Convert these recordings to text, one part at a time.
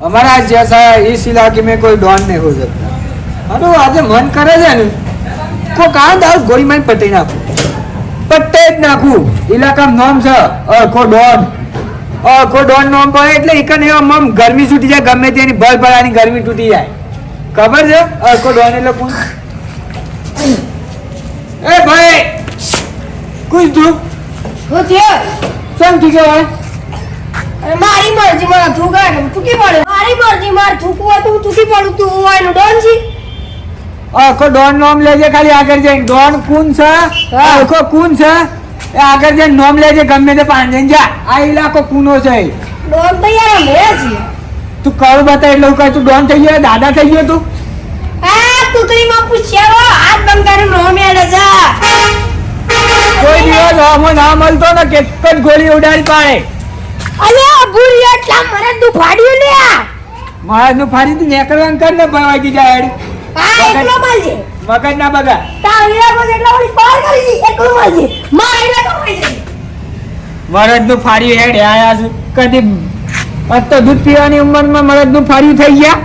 हमारा जैसा इस इलाके में कोई डॉन नहीं हो सकता अरे આજે મન કરે છે ને કો કાં દાવ ગોળી મારી પટી નાખું પટ્ટે જ નાખું ઇલાકામાં નામ છે અરખો ડોન અરખો ડોન નામ પડે એટલે એકને એવા આમ ગરમી છૂટી જાય ગમે તેની ભર ભરાની ગરમી તૂટી જાય ખબર છે અરખો ડોન એટલે કોણ એ ભાઈ કુછ તું હું થયો કેમ ઠીક હોય મારી મરજી માં થૂકા થૂકી પડ્યો મારી મરજી માર થૂકવું હોય તો હું થૂકી પડું તું હોયનું ડોન છી આખો ડોન નોમ લેજે ખાલી આગળ જઈને. ડોન કુન છે આખો કુન છે એ આગળ જઈને નોમ લેજે ગમે તે પાંજે જા. આ ઇલાકો કુનો છે ડોન તો યાર અમે છે તું કળ બતા એટલે હું કહું તું ડોન થઈ ગયો દાદા થઈ ગયો તું. આ કુકડીમાં પૂછ્યા હાથ બંધ કરીને નોમ એડે જા. કોઈ દિવસ આમો ના મળતો ને કે જ ગોળી ઉડાડી પાડે. અલે ભૂરી એટલા મને તું ફાડ્યું લે આ. મારા નું ફાડી તું નેકળવાનું કર ને ભવાજી જાય. આ એકલો મળજે. મગજ ના બગા. તારી કોઈ એટલા વળી પાર કરી દી? એકલો મળજે. માર એટલે તો મળજે મરદનું ફાડ્યું હેડ આયા છે. કદી આજ તો દૂધ પીવાની ઉંમરમાં મરદનું ફાડ્યું થઈ ગયા?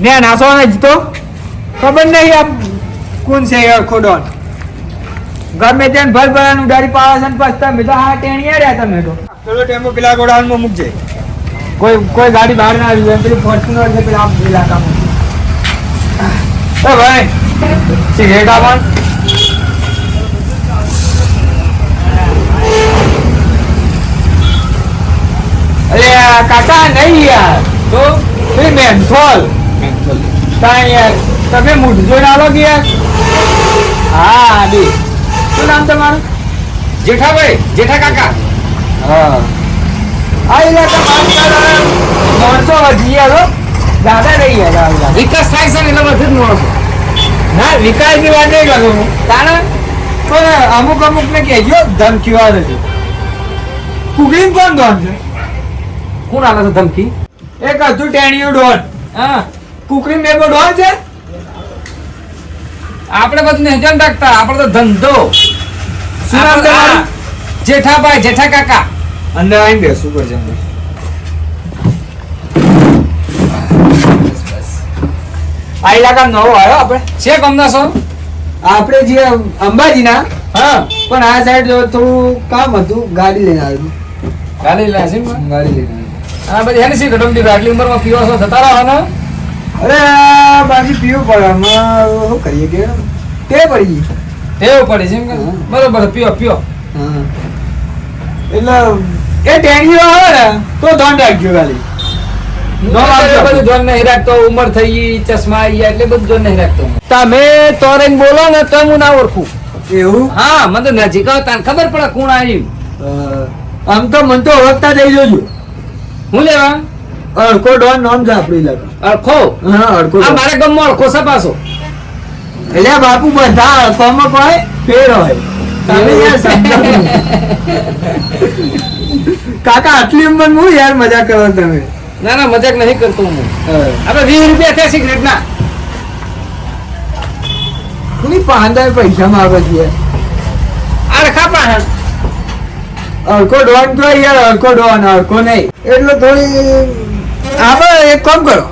ને નાસો જ તો. ખબર નહીં આ કોણ છે એ ખોડોન. ગમે તેને ભર ભરાનું ડારી પાડે છે ને પછી તમે તો હા ટેણીયા રહ્યા તમે તો. ચલો ટેમ્પો પેલા ગોડાઉનમાં મૂકજે. કોઈ કોઈ ગાડી બહાર ના આવી જાય પેલી ફોર્ચ્યુનર છે પેલા ઇલાકામાં એ ભાઈ સિગરેટ આવવાનું અરે કાકા નહીં યાર. તો? એ મેન્થોલ. કાંઈ યાર તમે મૂઢ જોઈને આવો કે યાર? હા બી શું નામ તમારું? જેઠાભાઈ જેઠા કાકા. હા. આ ઇલાકા માણસો વધી ગયા દાદા ગયા આ વિકાસ થાય છે ને એટલે બધું જ માણસો ના વિકાસની વાત નહીં કરું. હું કારણ પણ અમુક અમુક ને કહેજો ધમકી વાત કુકિંગ કોણ ડોન છે? કોણ આલે છે ધમકી? એક હતું ટેણીયું ડોન. હા. કુકરી મેબો ડોન છે? આપણે બધું નહીં ધ્યાન રાખતા આપણે તો ધંધો. શું નામ તમારું? જેઠાભાઈ જેઠા કાકા અંદર આવીને બેસું અંદર. આ ઇલાકા નવો આવ્યો આપણે? છે કમના છો? આપણે જે અંબાજીના? હા. પણ આ સાઈડ થોડું કામ હતું ગાડી લઈને આવ્યું ગાડી લઈને છે ગાડી લઈને હા બધી હેની સી ઘટમતી આટલી ઉંમરમાં પીવા છો? થતા રહો અરે બાકી પીવું પડે. હમણાં શું કરીએ કે? તે પડી ટેવ પડી છે. બરોબર પીઓ પીઓ. હા. એટલે એ ટેણીઓ આવે ને તો ધોન રાખજો ખાલી. નો વાંધો. બધું ધ્યાન નહીં રાખતો ઉંમર થઈ ગઈ ચશ્મા આવી ગયા એટલે બધું ધ્યાન નહીં રાખતો તમે તોરેન બોલો ને તો હું ના ઓળખું. એવું? હા મને નજીક આવો તાને ખબર પડે કોણ આવ્યું આમ તો મન તો ઓળખતા જઈ જોજો હું લેવા? અડકો ડોન નામ છે આપણી ઇલાકા અળખો? હા અડકો આ ડોન. મારા ગામમાં છે એટલે બાપુ બધા કોઈ ફેર હોય. કાકા આટલી ઉંમર હું યાર મજા કરો તમે? ના ના મજાક નહીં કરતો હું. આપણે વીસ રૂપિયા થયા સિગરેટ ના કોની પાંદર પૈસા આવે છે? અળખા પાહણ અડકો ડોન તો યાર અડકો ડોન અડકો નહીં. એટલે થોડી આપણે એક કામ કરો.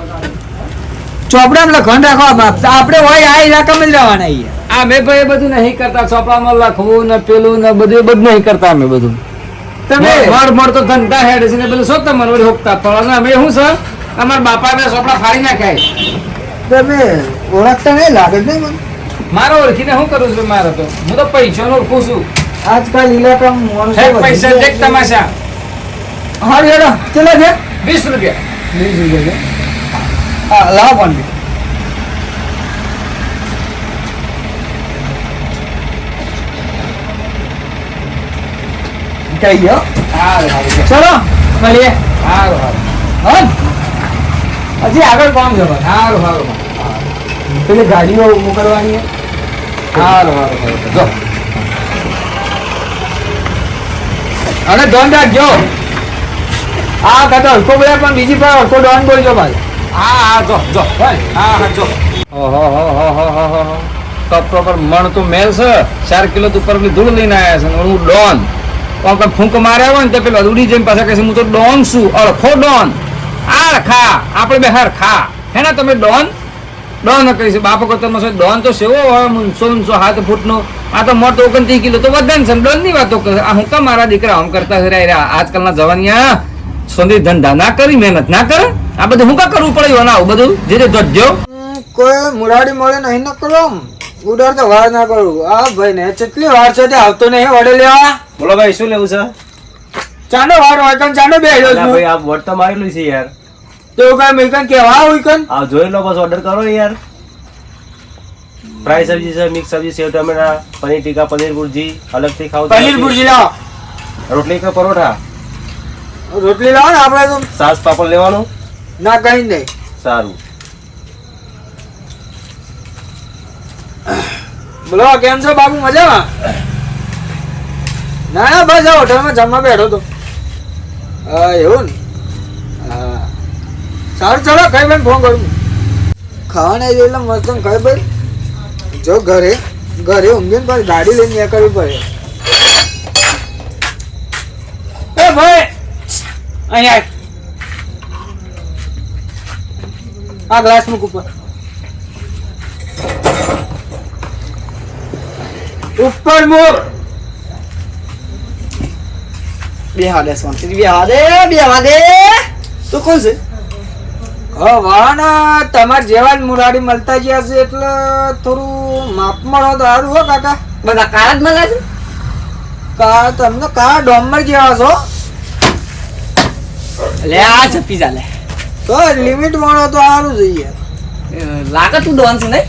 ચોપડામાં લખવાનું રાખો. આપણે હોય આ ઇલાકામાં જ રહેવાના યાર આ મેં ભાઈ બધું નહીં કરતા ચોપડામાં લખવું ને પેલું ને બધું બધું નહીં કરતા અમે બધું. તમે મળ મળ તો ધંધા હેડ છે ને બધું શું તમને વળી હોકતા પણ અમે શું છે અમારા બાપા મેં ચોપડા ફાડી નાખ્યા તમે ઓળખતા નહીં લાગે નહીં મને. મારો ઓળખીને શું કરું છું મારે તો? હું તો પૈસાનો ઓળખું છું. આજકાલ ઇલાકામાં પૈસા દેખ. તમાશા. હા ચલો છે વીસ રૂપિયા. વીસ રૂપિયા હા લાવો પણ કઈ ગયો. ચલો મળીએ. સારું સારું હજી આગળ કોમ ભાઈ? સારું સારું પેલી ગાડીઓ મોકલવાની. સારું સારું સારું જો. અને ધોન રાખજો. આ કાતો હલકો બોલે પણ બીજી પણ હલકો ડોન બોલજો ભાઈ. હા હા જો જો. હા હા જો. ઓહો હો હો હો હો હો. તો પ્રોપર મણ તો મેલ છે ચાર કિલો ઉપર પેલી ધૂળ લઈને આવ્યા છે હું ડોન. પણ ફૂંક માર્યા હોય ને તો પેલા ઉડી જઈને પાછા કહે છે, હું તો ડોન છું. અળખો ડોન. આ ખા, આપણે બે હર ખા. હે ને, તમે ડોન? ડોન કહીશું. બાપો કો તમે શું ડોન તો સેવો હોય મૂનસો મૂનસો હાથ ફૂટનો. આ તો મોટો ઓગણત્રીસ કિલો, તો વજન છે ડોનની વાતો કરે આ હું કા મારા દીકરા આમ કરતા રહ્યા આજકાલના જવાનિયા, સોની ધંધા ના કરી, મહેનત ના કરે. આ બધું હું કા કરવું પડે ના આવું બધું? જે જે ધોજો કોઈ મુરાડી મળે નહીં ન કરો ઉડાર તો વાર ના કરું. આ ભાઈ ને કેટલી વાર છે તે આવતો નહીં, વડે લેવા? બોલો ભાઈ શું લેવું છે? ચાંદો વાર હોય કન ચાંદો બે રહ્યો ભાઈ આ વોટ તો મારેલું છે યાર. તો કઈ મિલકન કેવા હોય કન આ જોઈ લો બસ ઓર્ડર કરો યાર. ફ્રાય સબ્જી છે મિક્સ સબ્જી સેવ ટમેટા પનીર ટીકા પનીર ભુરજી અલગથી ખાવ પનીર ભુરજી લાવો. રોટલી કે પરોઠા? રોટલી લાવો ને આપણે તો. સાસ પાપડ લેવાનું? ના કઈ નહીં. સારું. બોલો કેમ છો બાબુ? મજામાં? ના ના, બસ, આ હોટલમાં જમવા બેઠો તો. હા એવું ને? હા સારું, ચલો, કઈ ભાઈ ફોન કરું ખાવાના એટલે મસ્ત કઈ ભાઈ. જો ઘરે ઘરે ઊંઘીને પણ ગાડી લઈને નીકળવી પડે. એ ભાઈ અહીંયા આ ગ્લાસ મૂક ઉપર. ઉપર મૂક. બેહવા દે શાંતિથી બેહવા દે બેહવા દે તું કોણ છે હા વાહના તમાર જેવા જ મુરાડી મળતા ગયા છે એટલે થોડું માપ મળો તો સારું હો કાકા બધા કાળા જ મળે છે કા તમને કા ડોમર જેવા છો લે આ છે પીઝા લે તો લિમિટ મળો તો સારું જોઈએ લાગે તું ડોન છે નહીં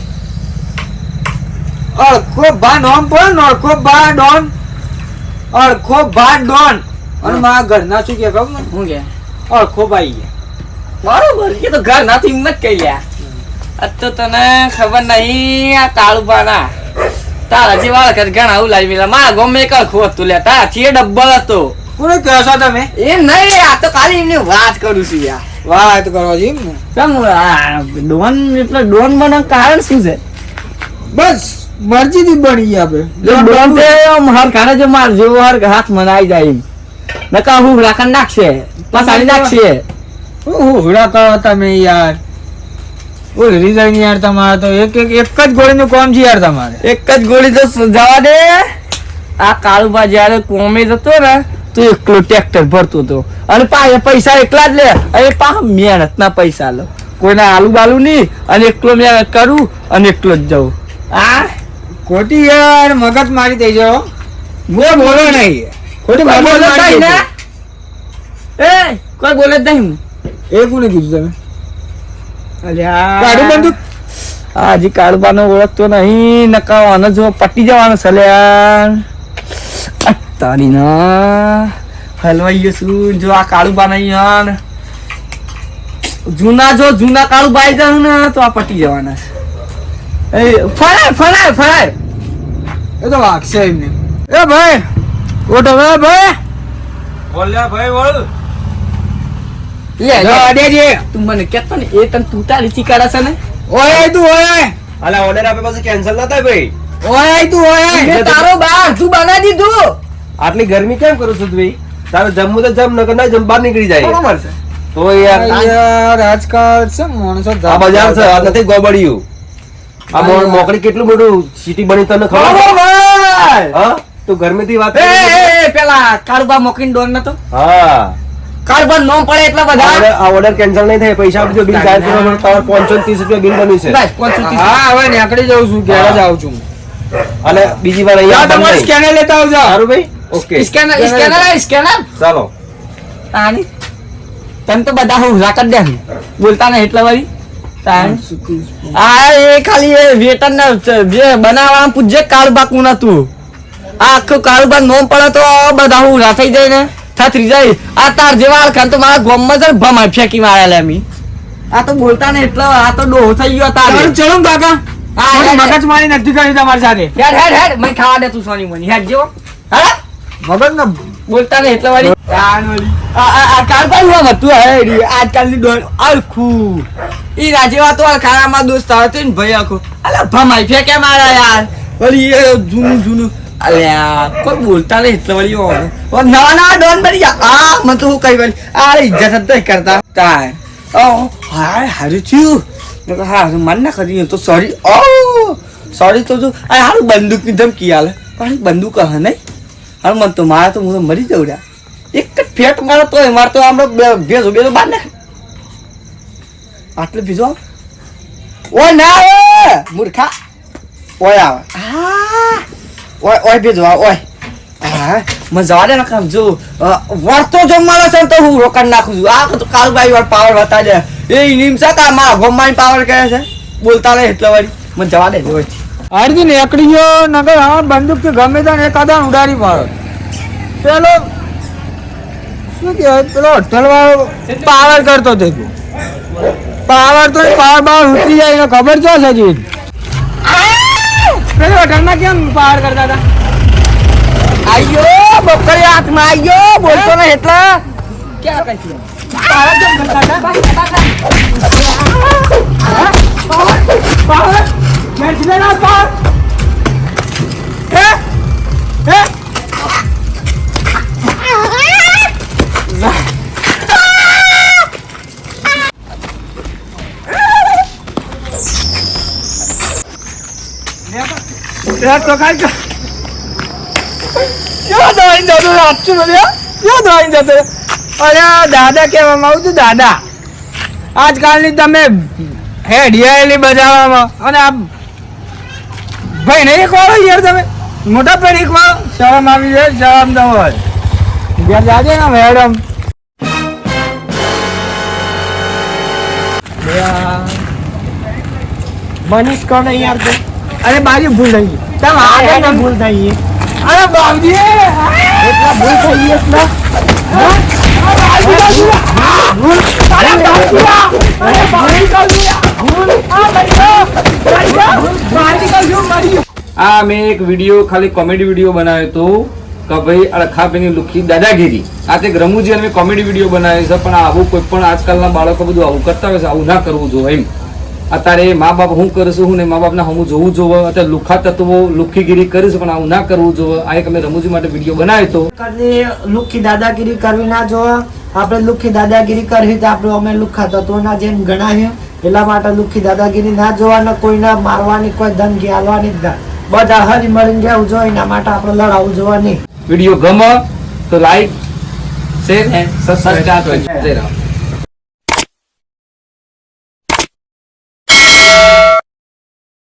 અડખો ભા નોમ પણ અડખો ભા ડોન અડખો ભા ડોન અને મારા ઘરના શું કે ખબર હું કે? ઓળખો ભાઈ બરોબર એ તો ઘર નાથી હિંમત કહી લ્યા. આજ તો તને ખબર નહીં આ કાળુબાના તારા જેવા ઘર ઘણા આવું લાવી મેલા. મારા ગમે એક અડખું હતું લે તારાથી એ ડબ્બલ હતો. કોને કહેશો તમે? એ નહીં આ તો ખાલી એમની વાત કરું છું યાર. વાત કરો છો એમ ને? કેમ ડોન એટલે ડોન બનવાનું કારણ શું છે? બસ મરજીથી બની ગયા જો આપણે ડોન તે આમ હર ખાને જો માર જેવો હર હાથ મનાઈ જાય એમ. નકા હું રાખન નાખશે? પસાડી નાખશે? હું હુડા તમે યાર. તમારે તો. એક એક એક જ ગોળીનું કોમ છે યાર તમારે. એક જ ગોળી તો જવા દે. આ કાળુબા જયારે કોમે જતો ને તો એકલો ટ્રેક્ટર ભરતો હતો. અને પા પૈસા એકલા જ લે. અને પા મહેનત ના પૈસા લો. કોઈને આલુ બાલુ નહીં. અને એકલો મહેનત કરું અને એકલો જ જવું આ? ખોટી યાર. મગજ મારી થઈ જાઓ બોલો નહીં. ખોટી બોલે એ કોઈ બોલે જ નહીં એ કોને કીધું તમે? અલ્યા બંદૂક? આ હજી કાળબાનો ઓળખતો નહીં નકાવાનો જો પટી જવાનો છે આ તારી ના. હલવાઈ ગયો છું જો આ કાળુબા નહીં યાર. જૂના જો જૂના કાળુબા આવી જાવ ને તો આ પટી જવાના છે. એ ફરાય ફરાય ફરાય. એ તો વાગશે એમને. એ ભાઈ ઓટો એ ભાઈ. બોલ્યા ભાઈ બોલ. લે લે દેજે તું મને કેતો ને એ તન કાઢે છે ને? ઓય તું ઓય. અલા ઓર્ડર આપે પછી કેન્સલ ના થાય ભાઈ. ઓય તું ઓય. આય. તારો બાર તું બના દીધું. આટલી ગરમી કેમ કરું છું ભાઈ? તારો જમ્મુ તો જમ નકર ના જમ બહાર નીકળી જાય. બરોબર છે. તો યાર યાર આજકાલ છે માણસો આ બજાર છે આ નથી ગોબડિયું. આ મોકડી કેટલું મોટું સિટી બની તને ખબર? હા? તું ગરમીથી વાત એ, એ, એ, પેલા કાળુબા મોકીને ડોન નતો? હા. કાળુબા નોમ પડે એટલા આ બધા order- આ ઓર્ડર કેન્સલ નહીં થાય પૈસા આપજો બિલ ચાર્જ કરવા માટે તમારે પાંચસો ને ત્રીસ રૂપિયા બિલ બન્યું છે. બસ, પાંચસો ત્રીસ. હા હવે નીકળી જાઉં છું ઘેર જ આવું છું. અને બીજી વાર અહીંયા તમારે બંધ નહીં. સ્કેનર લેતા આવજો. સારું ભાઈ? ઓકે. સ્કેનર સ્કેનર સ્કેનર ચાલો. આની તને તો બધા હું રાખત દે બોલતા ને એટલા વાળી. તાન. આ એ ખાલી એ વેતન ને જે બનાવવા પૂછજે કાળબાકું નતું આખું કારોબાર નોમ પડે તો બધા હું ના થઈ જાય ને. થતરી જાય. આ તાર જેવા અળખાણ તો મારા ગોમમાં જ ભમાય ફેંકી માર્યા લે મી આ તો બોલતા ને એટલો આ તો ડોહો થઈ ગયો તાર. ચાલો કાકા. મગજ મારી નથી કરી તમારી સાથે. હેડ હેડ હેડ. મને ખાવા દે તું સોની મની. હેડ જેવો. હા? મગજ ને બોલતા ને એટલે વાળી. આજકાલની અલખું ઈ રાજેવા તો ખાનામાં દોસ્ત હતો ને ભાઈ આખો. અલા ભમાઈ ફેંકે મારા યાર. વળી એ જૂનું જૂનું. અલ્યા, કોઈ બોલતા નહીં, એટલે વળી ઓ, ના ના, ડોન બની આ, મને તો હું કઈ વળી. આ ઇજ્જત જ કરતા. તાય. ઓ, હાય, હારું થયું. મેં હારું, માન ના કરી તો સોરી ઓ સોરી તો જો. આ હારું બંદૂકની ધમકી આલે. પણ બંદૂક હે નહીં. હારું, મન તો મારા તો હું તો મરી જવડ્યા એક જ ફેટ મારે તો મારે તો આમ ભેજો ભેજો બાર નાખ. આટલે ભીજો ઓ ના મૂર્ખા. ઓય, આવે. આ ઓય ઓય ભેજો ઓય. મને જવા દે ને કામ જો. અ, જો મારે છે તો હું રોકાણ નાખું છું. આ તો કાલબાઈ વાર પાવર બતા જાય એ નિમસા કા મારા ગોમાઈ પાવર કહે છે. બોલતા રહે એટલે વાળી. મને જવા દે જો અર્જુન ને ગયો નગર હા બંદૂક કે ગમે ત્યાં એકાદા ઉડાડી મારો. પેલો શું કહેવાય પેલો હોટલ વાળો પાવર કરતો તે. પાવર તો પાવર બાવર ઉતરી જાય એને ખબર છે સજી પેલો હોટલમાં કેમ પાવર કરતા હતા આયો બકરી હાથમાં આયો બોલતો ને એટલે ક્યાં કઈ છે પાવર કેમ કરતા હતા પાવર મેં જીલેલા પાવર હે હે યાર તો કાઈ ક્યાં દવાઈ જતો બોલ્યા ક્યાં દવાઈ જતો અરે દાદા કહેવામાં આવું છું દાદા. આજકાલની તમે હેડિયાયેલી બજાવવામાં અને આ ભાઈ નહીં એક યાર તમે. મોટા પર એક શરમ આવી જાય શરમ ન હોય. ઘેર જાજે ને મેડમ. મનીષ કોણ યાર અરે બાજુ ભૂલ થઈ ગઈ. તમે આગળ ના ભૂલ થઈ ગઈ અરે બાબજી એટલા ભૂલ થઈ ગઈ એટલા. આ મેં એક વીડિયો ખાલી કોમેડી વીડિયો બનાવ્યો હતો કે ભાઈ અડખાભાઈની લુખી દાદાગીરી. આ તે રમૂજી અને મેં કોમેડી વીડિયો બનાવ્યો છે પણ આવું કોઈ પણ આજકાલના બાળકો બધું આવું કરતા હોય છે આવું ના કરવું જોઈએ એમ. અત્યારે મા બાપ હું કરું હું ને મા બાપના હું જોવું જોવે અત્યારે લુખા તત્વો લુખીગીરી કરીશ પણ આવું ના કરવું જોવે. આ એક અમે રમૂજી માટે વીડિયો બનાવ્યો હતો. લુખી દાદાગીરી કરવી ના જોવે. આપણે લુખી દાદાગીરી કરવી તો આપણે અમે લુખા તત્વોના જેમ ગણાવીએ. એટલા માટે લુખી દાદાગીરી ના જોવાના કોઈને મારવાની કોઈ ધમકી આલવાની જ ના. બધા હરી મળીને જવું જોઈએ એના માટે આપણે લડાવું જોવા નહીં. વીડિયો ગમે તો લાઈક શેર સબસ્ક્રાઇબ જય રામ.